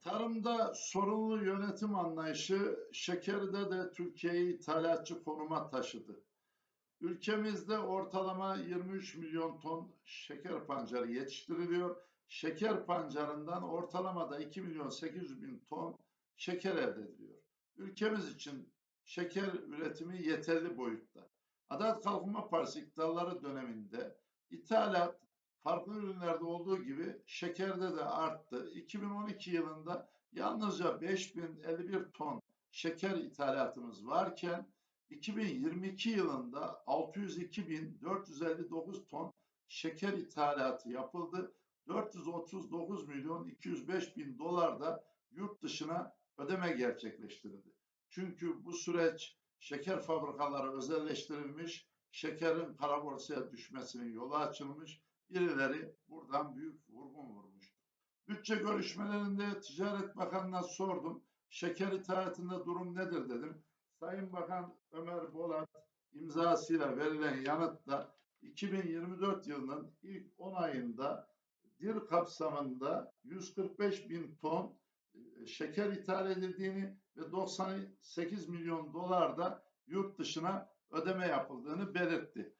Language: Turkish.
Tarımda sorumlu yönetim anlayışı şekerde de Türkiye'yi ithalatçı konuma taşıdı. Ülkemizde ortalama 23 milyon ton şeker pancarı yetiştiriliyor. Şeker pancarından ortalamada 2 milyon 800 bin ton şeker elde ediliyor. Ülkemiz için şeker üretimi yeterli boyutta. Adalet Kalkınma Partisi iktidarları döneminde ithalat farklı ürünlerde olduğu gibi şekerde de arttı. 2012 yılında yalnızca 5051 ton şeker ithalatımız varken 2022 yılında 602.459 ton şeker ithalatı yapıldı. 439 milyon 205 bin dolar da yurt dışına ödeme gerçekleştirildi. Çünkü bu süreç şeker fabrikaları özelleştirilmiş, şekerin kara borsaya düşmesinin yolu açılmış, birileri buradan büyük vurgun vurmuştu. Bütçe görüşmelerinde Ticaret Bakanı'na sordum. Şeker ithalatında durum nedir dedim. Sayın Bakan Ömer Bolat imzasıyla verilen yanıtta 2024 yılının ilk 10 ayında DİR kapsamında 145 bin ton e, şeker ithal edildiğini ve 98 milyon dolar da yurt dışına ödeme yapıldığını belirtti.